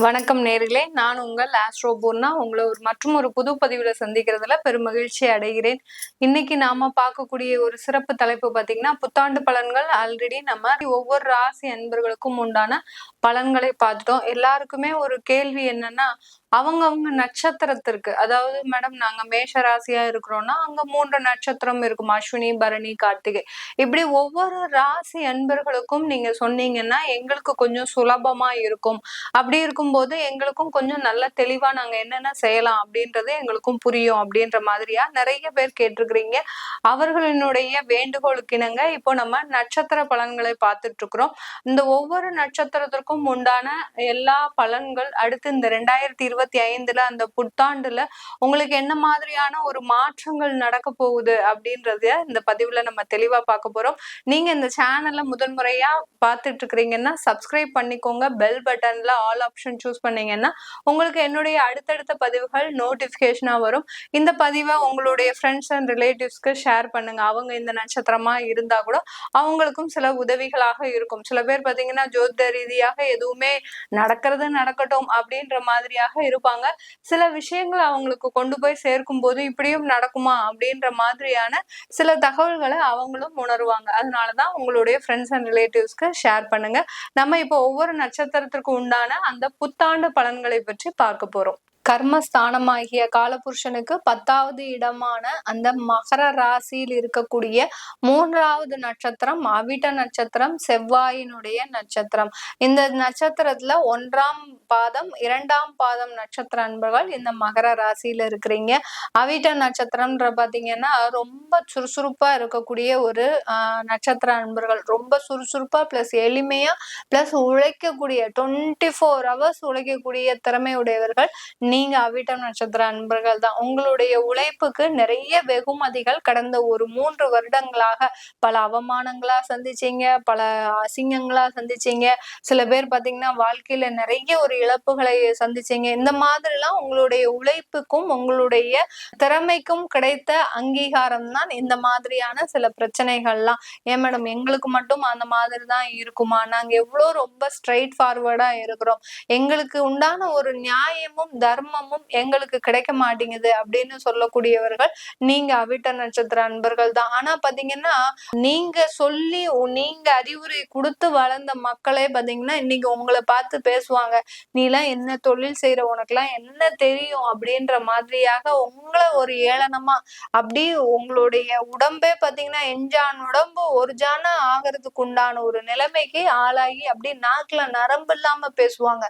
வணக்கம் நேர்களே. நான் உங்கள் ஆஸ்ட்ரோ பூர்ணா. உங்களை ஒரு மற்றும் ஒரு புது பதிவுல சந்திக்கிறதுல பெரும் மகிழ்ச்சி அடைகிறேன். இன்னைக்கு நாம பார்க்கக்கூடிய ஒரு சிறப்பு தலைப்பு பாத்தீங்கன்னா புத்தாண்டு பலன்கள். ஆல்ரெடி நம்ம ஒவ்வொரு ராசி அன்பர்களுக்கும் உண்டான பலன்களை பார்த்துட்டோம். எல்லாருக்குமே ஒரு கேள்வி என்னன்னா அவங்க அவங்க நட்சத்திரத்திற்கு அதாவது மேடம் நாங்க மேஷ ராசியா இருக்கிறோம்னா அங்க மூன்று நட்சத்திரம் இருக்கும்? அஸ்வினி பரணி கார்த்திகை. இப்படி ஒவ்வொரு ராசி அன்பர்களுக்கும் நீங்க சொன்னீங்கன்னா எங்களுக்கு கொஞ்சம் சுலபமா இருக்கும். அப்படி இருக்கும்போது எங்களுக்கும் கொஞ்சம் நல்ல தெளிவா நாங்க என்னென்ன செய்யலாம் அப்படின்றது எங்களுக்கும் புரியும் அப்படின்ற மாதிரியா நிறைய பேர் கேட்டிருக்கிறீங்க. அவர்களினுடைய வேண்டுகோளுக்கு இணங்க இப்போ நம்ம நட்சத்திர பலன்களை பார்த்துட்டு இருக்கிறோம் இந்த ஒவ்வொரு நட்சத்திரத்திற்கும் உண்டான எல்லா பலன்கள் அடுத்து இந்த ரெண்டாயிரத்தி இருபது இருபத்தி ஐந்துல அந்த புத்தாண்டுல உங்களுக்கு என்ன மாதிரியான ஒரு மாற்றங்கள் நடக்க போகுது அப்படின்றத இந்த பதிவுல நம்ம தெளிவா பார்க்க போறோம். நீங்க இந்த சேனல்ல முதல் முறையா பார்த்துட்டு இருக்கிறீங்கன்னா சப்ஸ்கிரைப் பண்ணிக்கோங்க. பெல் பட்டன்ல ஆல் ஆப்ஷன் சூஸ் பண்ணீங்கன்னா உங்களுக்கு என்னுடைய அடுத்தடுத்த பதிவுகள் நோட்டிபிகேஷனா வரும். இந்த பதிவை உங்களுடைய ஃப்ரெண்ட்ஸ் அண்ட் ரிலேட்டிவ்ஸ்க்கு ஷேர் பண்ணுங்க. அவங்க இந்த நட்சத்திரமா இருந்தா கூட அவங்களுக்கும் சில உதவிகளாக இருக்கும். சில பேர் பாத்தீங்கன்னா ஜோதிட ரீதியாக எதுவுமே நடக்கிறது நடக்கட்டும் அப்படின்ற மாதிரியாக இருப்பாங்க. சில விஷயங்கள் அவங்களுக்கு கொண்டு போய் சேர்க்கும் போது இப்படியும் நடக்குமா அப்படின்ற மாதிரியான சில தகவல்களை அவங்களும் உணருவாங்க. அதனாலதான் உங்களுடைய ஃப்ரெண்ட்ஸ் அண்ட் ரிலேட்டிவ்ஸ்க்கு ஷேர் பண்ணுங்க. நம்ம இப்போ ஒவ்வொரு நட்சத்திரத்திற்கு உண்டான அந்த புத்தாண்டு பலன்களை பற்றி பார்க்க போறோம். கர்மஸ்தானமாகிய காலபுருஷனுக்கு பத்தாவது இடமான அந்த மகர ராசியில் இருக்கக்கூடிய மூன்றாவது நட்சத்திரம் அவிட்ட நட்சத்திரம் செவ்வாயினுடைய நட்சத்திரம். இந்த நட்சத்திரத்துல ஒன்றாம் பாதம் இரண்டாம் பாதம் நட்சத்திர அன்பர்கள் இந்த மகர ராசியில இருக்கிறீங்க. அவிட்ட நட்சத்திரம்ன்ற பாத்தீங்கன்னா ரொம்ப சுறுசுறுப்பா இருக்கக்கூடிய ஒரு ஆஹ் நட்சத்திர அன்பர்கள். ரொம்ப சுறுசுறுப்பா பிளஸ் எளிமையா பிளஸ் உழைக்கக்கூடிய டுவெண்ட்டி ஃபோர் ஹவர்ஸ் உழைக்கக்கூடிய திறமை உடையவர்கள் நீங்க அவிட்டம் நட்சத்திர அன்பர்கள் தான். உங்களுடைய உழைப்புக்கு நிறைய வெகுமதிகள் கடந்த ஒரு மூன்று வருடங்களாக பல அவமானங்களா சந்திச்சீங்க பல அசிங்கங்களா சந்திச்சீங்க. சில பேர் பாத்தீங்கன்னா வாழ்க்கையில நிறைய ஒரு இழப்புகளை சந்திச்சீங்க. இந்த மாதிரிலாம் உங்களுடைய உழைப்புக்கும் உங்களுடைய திறமைக்கும் கிடைத்த அங்கீகாரம் தான் இந்த மாதிரியான சில பிரச்சனைகள்லாம். ஏன் மேடம் எங்களுக்கு மட்டும் அந்த மாதிரி தான் இருக்குமா? நாங்க எவ்வளவு ரொம்ப ஸ்ட்ரைட் ஃபார்வர்டா இருக்கிறோம். எங்களுக்கு உண்டான ஒரு நியாயமும் தர்மமும் எங்களுக்கு கிடைக்க மாட்டேங்குது அப்படின்னு சொல்லக்கூடியவர்கள் நீங்க அவிட்ட நட்சத்திர அன்பர்கள் தான். ஆனா பாத்தீங்கன்னா நீங்க சொல்லி நீங்க அறிவுரை கொடுத்து வளர்ந்த மக்களே பாத்தீங்கன்னா இன்னைக்கு உங்களை பார்த்து பேசுவாங்க. நீ எல்லாம் என்ன தொழில் செய்யற உனக்கெல்லாம் என்ன தெரியும்? அப்படின்ற மாதிரியாக உங்களை ஒரு ஏளனமா அப்படி உங்களுடைய உடம்பே பாத்தீங்கன்னா எஞ்சான் உடம்பு ஒரு ஜானா ஆகிறதுக்கு உண்டான ஒரு நிலைமைக்கு ஆளாகி அப்படி நாக்குல நரம்பு இல்லாம பேசுவாங்க.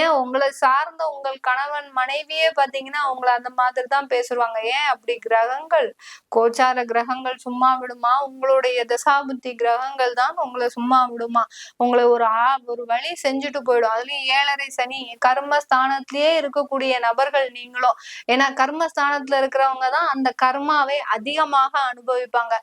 ஏன்? உங்களை சார்ந்த உங்கள் கணவன் மனைவியே பாத்தீங்கன்னா அவங்கள அந்த மாதிரி தான் பேசுவாங்க. ஏன்? அப்படி கிரகங்கள் கோச்சார கிரகங்கள் சும்மா விடுமா? உங்களுடைய தசாபுத்தி கிரகங்கள் தான் உங்களை சும்மா விடுமா? உங்களை ஒரு ஆ ஒரு வழி செஞ்சுட்டு போயிடும். அதுலயும் ஏழரை சனி கர்மஸ்தானத்திலேயே இருக்கக்கூடிய நபர்கள் நீங்களும். ஏன்னா கர்மஸ்தானத்துல இருக்கிறவங்க தான் அந்த கர்மாவை அதிகமாக அனுபவிப்பாங்க.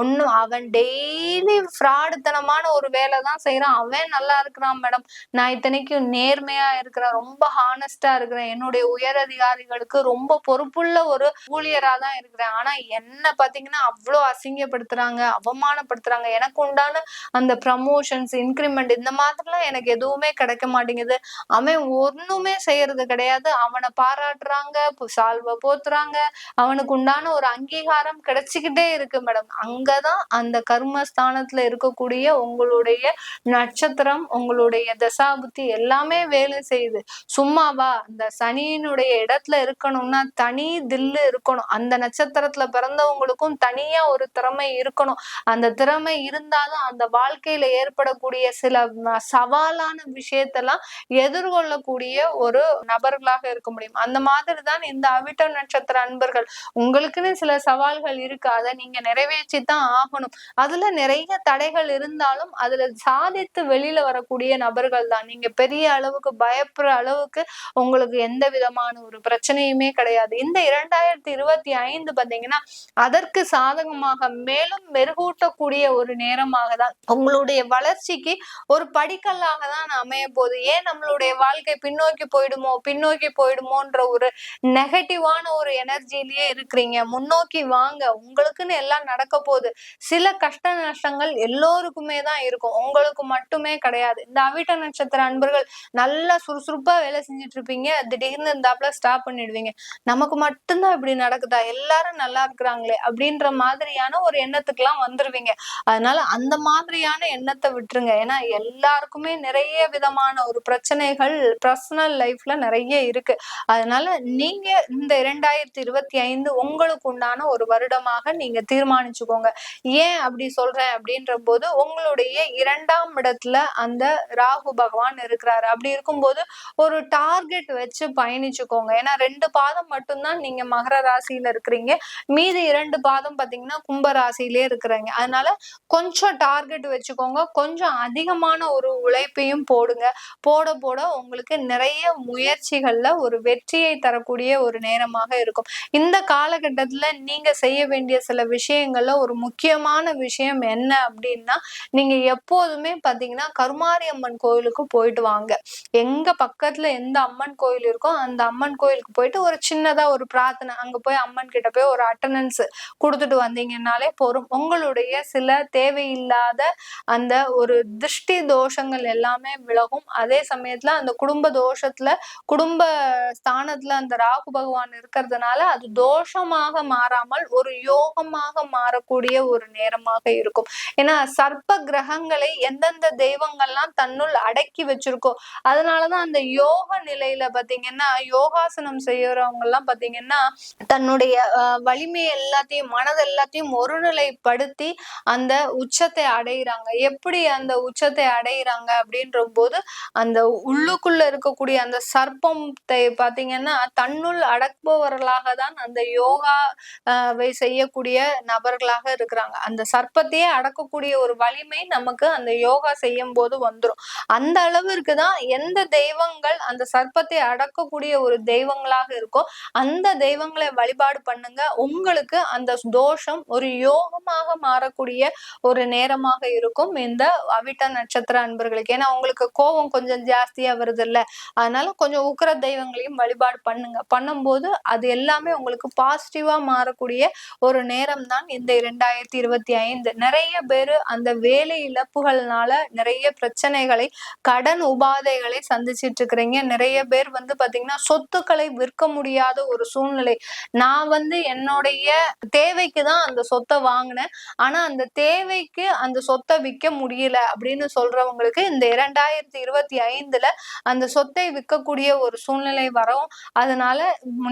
ஒண்ணு அவன் டெய்லி ஃப்ராடுத்தனமான ஒரு வேலை தான் செய்யறான் அவன் நல்லா இருக்கிறான் மேடம். நான் இத்தனைக்கும் நேர்மையா இருக்கிறேன். ரொம்ப ஹானஸ்டா இருக்கிறேன். என்னுடைய உயர் அதிகாரிகளுக்கு ரொம்ப பொறுப்புள்ள ஒரு ஊழியரா தான் இருக்கிறேன். ஆனா என்ன பாத்தீங்கன்னா அவ்வளோ அசிங்கப்படுத்துறாங்க அவமானப்படுத்துறாங்க. எனக்கு உண்டான அந்த ப்ரமோஷன்ஸ் இன்க்ரிமெண்ட் இந்த மாதிரிலாம் எனக்கு எதுவுமே கிடைக்க மாட்டேங்குது. அவன் ஒண்ணுமே செய்யறது கிடையாது. அவனை பாராட்டுறாங்க சால்வை போத்துறாங்க. அவனுக்கு உண்டான ஒரு அங்கீகாரம் கிடைச்சிக்கிட்டே இருக்கு மேடம். அங்கதான் அந்த கர்மஸ்தானத்துல இருக்கக்கூடிய உங்களுடைய நட்சத்திரம் உங்களுடைய தசாபுத்தி எல்லாமே வேலை செய்யுது. சும்மாவா இந்த சனி சனியினுடைய இடத்துல இருக்கணும்னா தனி தில்லு இருக்கணும். அந்த நட்சத்திரத்துல பிறந்தவங்களுக்கும் தனியா ஒரு திறமை இருக்கணும். அந்த திறமை இருந்தாலும் அந்த வாழ்க்கையில ஏற்படக்கூடிய சில சவாலான விஷயத்தெல்லாம் எதிர்கொள்ளக்கூடிய ஒரு நபர்களாக இருக்க முடியும். அந்த மாதிரி தான் இந்த அவிட்ட நட்சத்திர அன்பர்கள். உங்களுக்குன்னு சில சவால்கள் இருக்கு. அதை நீங்க நிறைவேற்றி தான் ஆகணும். அதுல நிறைய தடைகள் இருந்தாலும் அதுல சாதித்து வெளியில வரக்கூடிய நபர்கள் தான் நீங்க பெரிய அளவுக்கு பயப்படுற அளவுக்கு உங்களுக்கு எந்த வித விதமான ஒரு பிரச்சனையுமே கிடையாது. இந்த இரண்டாயிரத்தி இருபத்தி ஐந்து பாத்தீங்கன்னா அதற்கு சாதகமாக மேலும் மெருகூட்டக்கூடிய ஒரு நேரமாக தான். உங்களுடைய வளர்ச்சிக்கு ஒரு படிக்கல்லாக தான் அமைய போகுது. ஏன் நம்மளுடைய வாழ்க்கை பின்னோக்கி போயிடுமோ பின்னோக்கி போயிடுமோன்ற ஒரு நெகட்டிவான ஒரு எனர்ஜிலேயே இருக்கிறீங்க. முன்னோக்கி வாங்க. உங்களுக்குன்னு எல்லாம் நடக்க போகுது. சில கஷ்ட நஷ்டங்கள் எல்லோருக்குமே தான் இருக்கும். உங்களுக்கு மட்டுமே கிடையாது. இந்த அவிட்ட நட்சத்திர அன்பர்கள் நல்லா சுறுசுறுப்பா வேலை செஞ்சுட்டு இருப்பீங்க. திடீர்னு இருந்தாப்புல ஸ்டாப் பண்ணிடுவீங்க. நமக்கு மட்டும்தான் இப்படி நடக்குதா? எல்லாரும் நல்லா இருக்கிறாங்களே அப்படின்ற மாதிரியான ஒரு எண்ணத்துக்குலாம் வந்துருவீங்க. அதனால அந்த மாதிரியான எண்ணத்தை விட்டுருங்க. ஏன்னா எல்லாருக்குமே நிறைய விதமான ஒரு பிரச்சனைகள் பர்சனல் லைஃப்ல நிறைய இருக்கு. அதனால நீங்க இந்த இரண்டாயிரத்தி இருபத்தி ஐந்து உங்களுக்கு உண்டான ஒரு வருடமாக நீங்க தீர்மானிச்சுக்கோங்க. ஏன் அப்படி சொல்றேன் அப்படின்ற போது உங்களுடைய இரண்டாம் இடத்துல அந்த ராகு பகவான் இருக்கிறாரு. அப்படி இருக்கும்போது ஒரு டார்கெட் வச்சு பயன் பயணிச்சுக்கோங்க. ஏன்னா ரெண்டு பாதம் மட்டும்தான் நீங்க மகர ராசியில இருக்கிறீங்க. மீதி இரண்டு பாதம் பாத்தீங்கன்னா கும்ப ராசியிலே இருக்கிறீங்க. அதனால கொஞ்சம் டார்கெட் வச்சுக்கோங்க. கொஞ்சம் அதிகமான ஒரு உழைப்பையும் போடுங்க. போட போட உங்களுக்கு நிறைய முயற்சிகள்ல ஒரு வெற்றியை தரக்கூடிய ஒரு நேரமாக இருக்கும். இந்த காலகட்டத்துல நீங்க செய்ய வேண்டிய சில விஷயங்கள்ல ஒரு முக்கியமான விஷயம் என்ன அப்படின்னா நீங்க எப்போதுமே பாத்தீங்கன்னா கருமாரி அம்மன் கோயிலுக்கு போயிட்டு வாங்க. எங்க பக்கத்துல எந்த அம்மன் கோயில் இருக்கோ அந்த அம்மன் கோயிலுக்கு போயிட்டு ஒரு சின்னதா ஒரு பிரார்த்தனை. அங்க போய் அம்மன் கிட்ட போய் ஒரு அட்டண்டன்ஸ் கொடுத்துட்டு வந்தீங்கன்னாலே போரும் உங்களுடைய சில தேவையில்லாத அந்த ஒரு திருஷ்டி தோஷங்கள் எல்லாமே விலகும். அதே சமயத்துல அந்த குடும்ப தோஷத்துல குடும்ப ஸ்தானத்துல அந்த ராகு பகவான் இருக்கிறதுனால அது தோஷமாக மாறாமல் ஒரு யோகமாக மாறக்கூடிய ஒரு நேரமாக இருக்கும். ஏன்னா சர்ப்ப கிரகங்களை எந்தெந்த தெய்வங்கள்லாம் தன்னுள் அடக்கி வச்சிருக்கோ அதனாலதான் அந்த யோக நிலையில பாத்தீங்கன்னா யோகாசனம் செய்யறவங்க எல்லாம் பாத்தீங்கன்னா தன்னுடைய வலிமை எல்லாத்தையும் மனது எல்லாத்தையும் ஒருநிலைப்படுத்தி அந்த உச்சத்தை அடையிறாங்க. எப்படி அந்த உச்சத்தை அடையிறாங்க அப்படின்ற போது அந்த உள்ளுக்குள்ள இருக்கக்கூடிய அந்த சர்ப்பத்தை பாத்தீங்கன்னா தன்னுள் அடக்குபவர்களாக தான் அந்த யோகா செய்யக்கூடிய நபர்களாக இருக்கிறாங்க. அந்த சர்ப்பத்தையே அடக்கக்கூடிய ஒரு வலிமை நமக்கு அந்த யோகா செய்யும் போது வந்துடும் அந்த அளவிற்கு தான் எந்த தெய்வங்கள் அந்த சர்ப்பத்தை அடக்கக்கூடிய ஒரு தெய்வங்களாக இருக்கோ அந்த தெய்வங்களை வழிபாடு பண்ணுங்க. உங்களுக்கு அந்த தோஷம் ஒரு யோகமாக மாறக்கூடிய ஒரு நேரமாக இருக்கும். இந்த அவிட்ட நட்சத்திர அன்பர்களுக்கு. ஏன்னா உங்களுக்கு கோபம் கொஞ்சம் ஜாஸ்தியா வருது இல்ல அதனால கொஞ்சம் உக்கர தெய்வங்களையும் வழிபாடு பண்ணுங்க. பண்ணும்போது அது எல்லாமே உங்களுக்கு பாசிட்டிவா மாறக்கூடிய ஒரு நேரம் தான் இந்த இரண்டாயிரத்தி இருபத்தி ஐந்து. நிறைய பேரு அந்த வேலை இழப்புகள்னால நிறைய பிரச்சனைகளை கடன் உபாதைகளை சந்திச்சிட்டு இருக்கிறீங்க. நிறைய பேர் வந்து பாத்தீங்கன்னா சொத்துக்களை விற்க முடியாத ஒரு சூழ்நிலை. நான் வந்து என்னுடைய தேவைக்கு தான் அந்த சொத்தை வாங்கினேன். ஆனா அந்த தேவைக்கு அந்த சொத்தை விற்க முடியல அப்படின்னு சொல்றவங்களுக்கு இந்த இரண்டாயிரத்தி இருபத்தி ஐந்துல அந்த சொத்தை விற்கக்கூடிய ஒரு சூழ்நிலை வரும். அதனால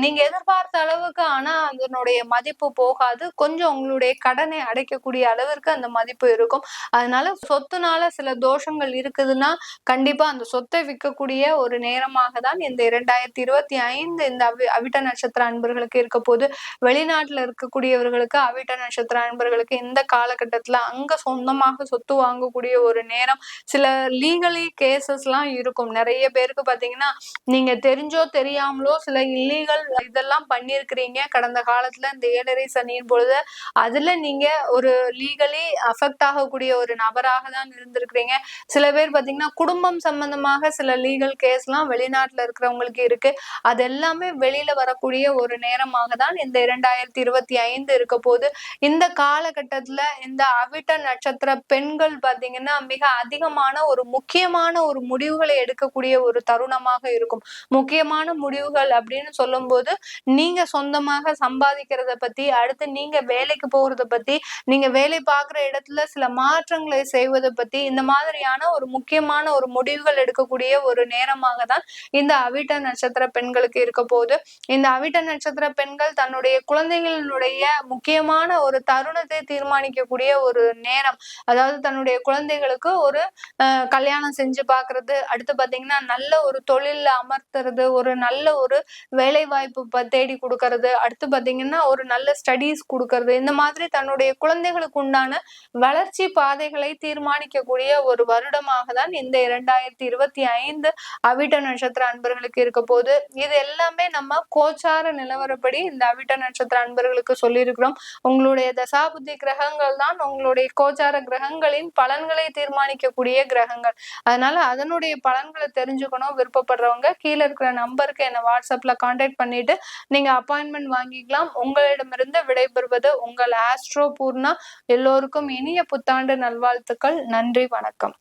நீங்க எதிர்பார்த்த அளவுக்கு ஆனா அதனுடைய மதிப்பு போகாது. கொஞ்சம் உங்களுடைய கடனை அடைக்கக்கூடிய அளவிற்கு அந்த மதிப்பு இருக்கும். அதனால சொத்துனால சில தோஷங்கள் இருக்குதுன்னா கண்டிப்பா அந்த சொத்தை விற்கக்கூடிய ஒரு நேரமாக தான் இந்த இரண்டாயிரத்தி இருபத்தி ஐந்து இந்த அவி அவிட்ட நட்சத்திர அன்பர்களுக்கு இருக்க போது வெளிநாட்டுல இருக்கக்கூடியவர்களுக்கு அவிட்ட நட்சத்திர அன்பர்களுக்கு இந்த காலகட்டத்துல அங்க சொந்தமாக சொத்து வாங்கக்கூடிய ஒரு நேரம். சில லீகலி கேசஸ் எல்லாம் இருக்கும். நிறைய பேருக்கு பாத்தீங்கன்னா நீங்க தெரிஞ்சோ தெரியாமலோ சில இல்லீகல் இதெல்லாம் பண்ணிருக்கிறீங்க கடந்த காலத்துல இந்த ஏழரை சனியின் பொழுது அதுல நீங்க ஒரு லீகலி அஃபெக்ட் ஆகக்கூடிய ஒரு நபராக தான் இருந்திருக்கிறீங்க. சில பேர் பாத்தீங்கன்னா குடும்பம் சம்பந்தமாக சில லீகல் கேஸ் எல்லாம் வெளிநாட்டுல இருக்கிறவங்களுக்கு இருக்கு. அது எல்லாமே வெளியில வரக்கூடிய ஒரு நேரமாக தான் இந்த இரண்டாயிரத்தி இருபத்தி ஐந்து இருக்க போது இந்த காலகட்டத்துல இந்த அவிட்ட நட்சத்திர பெண்கள் பாத்தீங்கன்னா மிக அதிகமான ஒரு முக்கியமான ஒரு முடிவுகளை எடுக்கக்கூடிய ஒரு தருணமாக இருக்கும். முக்கியமான முடிவுகள் அப்படின்னு சொல்லும் போது நீங்க சொந்தமாக சம்பாதிக்கிறத பத்தி அடுத்து நீங்க வேலைக்கு போறத பத்தி நீங்க வேலை பார்க்குற இடத்துல சில மாற்றங்களை செய்வதை பத்தி இந்த மாதிரியான ஒரு முக்கியமான ஒரு முடிவுகள் எடுக்கக்கூடிய ஒரு நேரமாக தான் இந்த அவிட்ட நட்சத்திர பெண்களுக்கு இருக்க போது இந்த அவிட்ட நட்சத்திர பெண்கள் தன்னுடைய குழந்தைகளுடைய முக்கியமான ஒரு தருணத்தை தீர்மானிக்கக்கூடிய ஒரு நேரம். அதாவது தன்னுடைய குழந்தைகளுக்கு ஒரு கல்யாணம் செஞ்சு பாக்குறது அடுத்து பாத்தீங்கன்னா நல்ல ஒரு தொழில்ல அமர்த்துறது ஒரு நல்ல ஒரு வேலை வாய்ப்பு தேடி கொடுக்கறது அடுத்து பாத்தீங்கன்னா ஒரு நல்ல ஸ்டடீஸ் கொடுக்கறது இந்த மாதிரி தன்னுடைய குழந்தைகளுக்கு உண்டான வளர்ச்சி பாதைகளை தீர்மானிக்கக்கூடிய ஒரு வருடமாக தான் இந்த இரண்டாயிரத்தி இருபத்தி ஐந்து அவிட்ட நட்சத்திர அன்பர்களுக்கு இருக்க போது போது இது எல்லாமே நம்ம கோச்சார நிலவரப்படி இந்த அவிட்ட நட்சத்திர அன்பர்களுக்கு சொல்லியிருக்கிறோம். உங்களுடைய தசாபுத்தி கிரகங்கள் தான் உங்களுடைய கோச்சார கிரகங்களின் பலன்களை தீர்மானிக்கக்கூடிய கிரகங்கள். அதனால அதனுடைய பலன்களை தெரிஞ்சுக்கணும் விருப்பப்படுறவங்க கீழே இருக்கிற நம்பருக்கு என்ன வாட்ஸ்அப்ல கான்டாக்ட் பண்ணிட்டு நீங்க அப்பாயின்மெண்ட் வாங்கிக்கலாம். உங்களிடமிருந்து விடைபெறுவது உங்கள் ஆஸ்ட்ரோ பூர்ணா. எல்லோருக்கும் இனிய புத்தாண்டு நல்வாழ்த்துக்கள். நன்றி வணக்கம்.